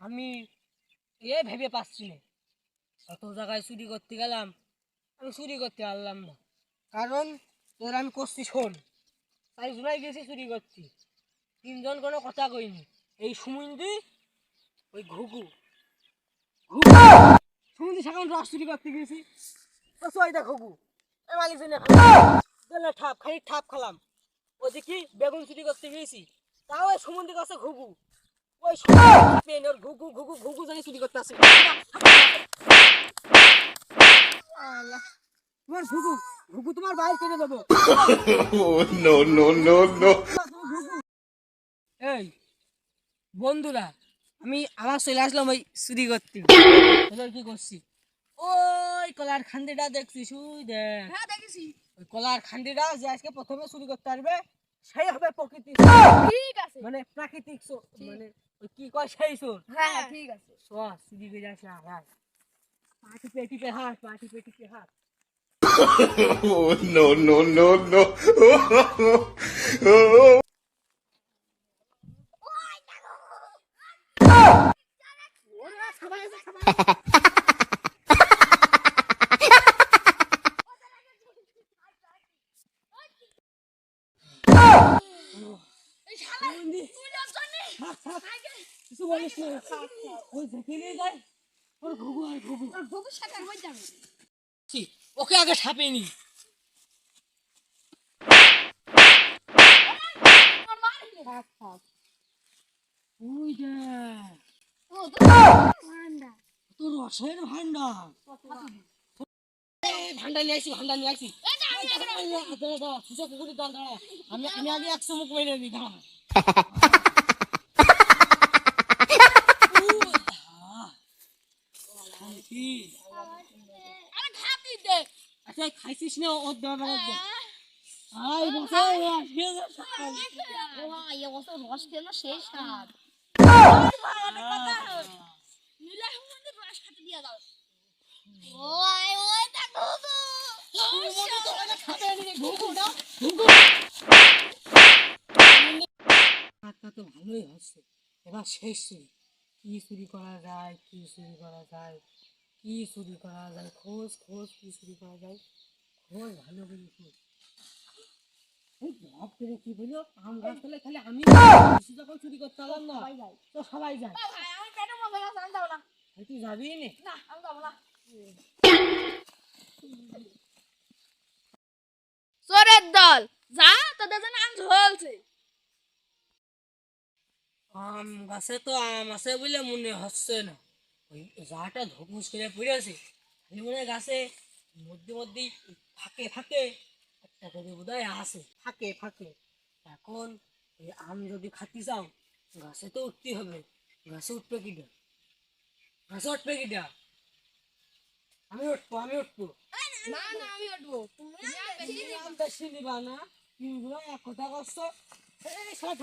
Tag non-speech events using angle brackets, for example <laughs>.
আমি এ ভেবে পাচ্ছি না। কত জায়গায় চুরি করতে গেলাম, আমি চুরি করতে পারলাম না। কারণ তোর আমি করছি শোন, তাই জুলাই গেছি চুরি করছি তিনজন কোনো কথা কইনি। এই সুমন্দি ওই ঘুঘু। ঘুঘু! সুমন্দি সেখানে রস চুরি করতে গেছি। ও সোয়াইদা ঘুঘু, এ মালিক দিলে ঠাপ, খালি ঠাপ খালাম। ওই যে কি বেগুন চুরি করতে গিয়েছি তাও ওই সুমন্দি কাছে ঘুঘু। ওই পেন ওর ঘুঘু ঘুঘু ঘুঘু জানি চুরি করতে আসে তোমার ঘুঘু ঘুঘু তোমার বাইর করে দেবো Oh no no no no! এই বন্ধুরা আমি আবার চলে আসলাম ওই চুরি করতে এবার কি করছি। ওই কলার খান্দিটা দেখছি শুই দেখ হ্যাঁ দেখেছি। ওই কলার খান্দিটা যে আজকে প্রথমে চুরি করতে পারবে সেই হবে প্রকৃতি ঠিক আছে। মানে প্রাকৃতিক মানে কি কয় সেই চোর হ্যাঁ হ্যাঁ ঠিক আছে। সব চুরি করে আসে আবার পা টিপে টিপে হাত পা টিপে টিপে হাত। <laughs> Oh no no no no! <laughs> বলিস না ওই দেখে নিয়ে যায় ওর ঘুঘু আর ঘুঘু সাথে আর যাবে ওকে আগে ঠান্ডা তোর রসের ভান্ডার নিয়ে আসি নিয়ে আসি আমি আগে একশো মুখ মেরে দিই দাঁড়া আরে ঘাপ দিতে আচ্ছা খাইছিস না, ওর দেওয়া আই বসে এই অবস্থা রস দিল সেই স্বাদ রস খাতে তো ভালোই হচ্ছে। এবার শেষ চুরি কি চুরি করা যায়, কি চুরি করা যায়? কি চুরি করা যায়? খোঁজ খোঁজ কি চুরি করা যায়? খোঁজ ভালো করে খোঁজ। ভাব করে কি বলল? আম গাছ তলে খালি আমি যখন চুরি করতে পারলাম না তো সবাই যায়। তুই যাবি নে। না আমি যাব না। চোরের দল যা তোদের জন্য আম ঝলছে। আম গাছে তো আম আছে বলে মনে হচ্ছে না। ওই যাটা ধুপুস করে পড়েছে খালি মনে হয় গাছে মধ্যে মধ্যেই ফাঁকে ফাঁকে একটা করে বোধ হয় আছে ফাঁকে ফাঁকে। এখন আম যদি খাতে চাও গাছে তো উঠতে হবে। গাছে উঠবে কিটা গাছে উঠবে কিটা আমি উঠবো আমি উঠবো। না না আমি উঠবো। তুমি তুমি আম বেশি নিবা না। তিনগুলো এক কথা করছ এই সবাই